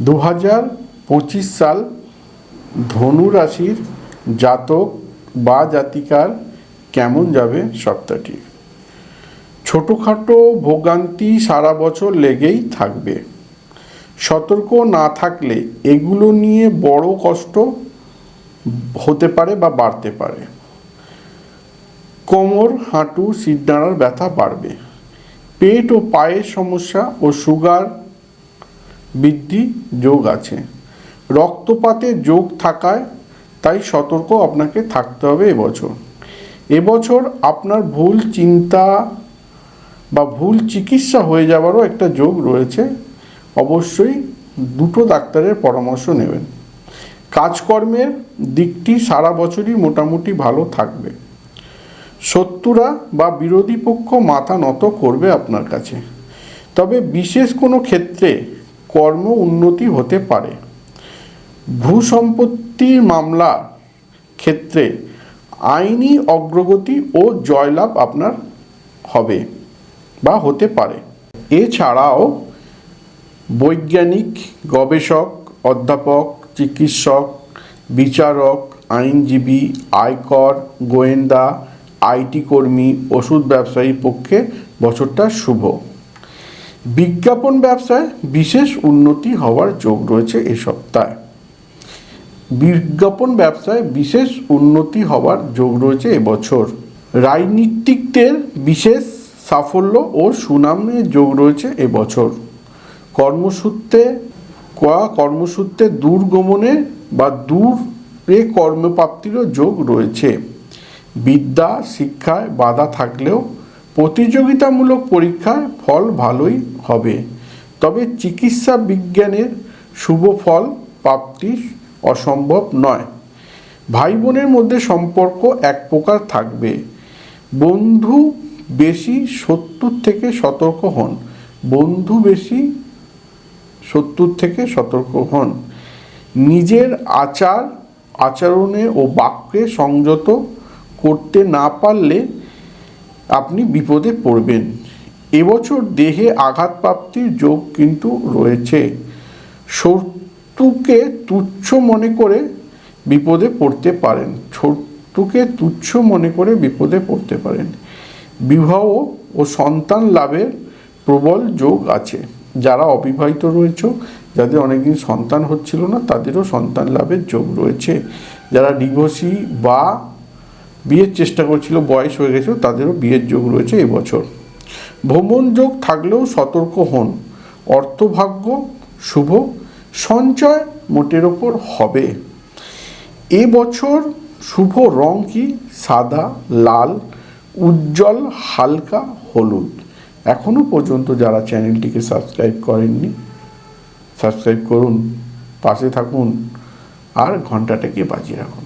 দু হাজার পঁচিশ সাল ধনু রাশির জাতক বা জাতিকার কেমন যাবে সপ্তাহটি? ছোটোখাটো ভোগান্তি সারা বছর লেগেই থাকবে। সতর্ক না থাকলে এগুলো নিয়ে বড় কষ্ট হতে পারে বা বাড়তে পারে। কোমর, হাঁটু সিদ্ধানার ব্যথা বাড়বে। পেট ও পায়ের সমস্যা ও সুগার বৃদ্ধি যোগ আছে। রক্তপাতের যোগ থাকায় তাই সতর্ক আপনাকে থাকতে হবে এবছর। এবছর আপনার ভুল চিন্তা বা ভুল চিকিৎসা হয়ে যাওয়ারও একটা যোগ রয়েছে। অবশ্যই দুটো ডাক্তারের পরামর্শ নেবেন। কাজকর্মের দিকটি সারা বছরই মোটামুটি ভালো থাকবে। শত্রুরা বা বিরোধী পক্ষ মাথা নত করবে আপনার কাছে। তবে বিশেষ কোনো ক্ষেত্রে কর্ম উন্নতি হতে পারে। ভূ সম্পত্তির মামলা ক্ষেত্রে আইনি অগ্রগতি ও জয়লাভ আপনার হবে বা হতে পারে। এছাড়াও বৈজ্ঞানিক, গবেষক, অধ্যাপক, চিকিৎসক, বিচারক, আইনজীবী, আয়কর, গোয়েন্দা, আইটি কর্মী, ওষুধ ব্যবসায়ীর পক্ষে বছরটা শুভ। বিজ্ঞাপন ব্যবসায় বিশেষ উন্নতি হওয়ার যোগ রয়েছে এ সপ্তাহে। বিজ্ঞাপন ব্যবসায় বিশেষ উন্নতি হওয়ার যোগ রয়েছে এবছর রাজনীতিকদের বিশেষ সাফল্য ও সুনামের যোগ রয়েছে এবছর কর্মসূত্রে কোয়া কর্মসূত্রে দূর গমনে বা দূরে কর্মপ্রাপ্তিরও যোগ রয়েছে। বিদ্যা, শিক্ষায় বাধা থাকলেও প্রতিযোগিতামূলক পরীক্ষায় ফল ভালোই হবে। তবে চিকিৎসা বিজ্ঞানের শুভ ফল প্রাপ্তি অসম্ভব নয়। ভাই বোনের মধ্যে সম্পর্ক এক প্রকার থাকবে। বন্ধু বেশি শত্রুর থেকে সতর্ক হন। বন্ধু বেশি শত্রুর থেকে সতর্ক হন। নিজের আচার, আচরণে ও বাক্যে সংযত করতে না পারলে আপনি বিপদে পড়বেন। এবছর দেহে আঘাতপ্রাপ্তির যোগ কিন্তু রয়েছে। শত্রুকে তুচ্ছ মনে করে বিপদে পড়তে পারেন। শত্রুকে তুচ্ছ মনে করে বিপদে পড়তে পারেন। বিবাহ ও সন্তান লাভের প্রবল যোগ আছে। যারা অবিবাহিত রয়েছে, যাদের অনেকদিন সন্তান হচ্ছিল না, তাদেরও সন্তান লাভের যোগ রয়েছে। যারা ডিভোর্সি বা বিয়ের চেষ্টা করছিল, বয়স হয়ে গেছে, তাদেরও বিয়ের যোগ রয়েছে এবছর। ভ্রমণ যোগ থাকলেও সতর্ক হন। অর্থভাগ্য শুভ, সঞ্চয় মোটের ওপর হবে। এবছর শুভ রং কি? সাদা, লাল, উজ্জ্বল, হালকা, হলুদ। এখনও পর্যন্ত যারা চ্যানেলটিকে সাবস্ক্রাইব করেননি, সাবস্ক্রাইব করুন, পাশে থাকুন, আর ঘন্টাটাকে বাজিয়ে রাখুন।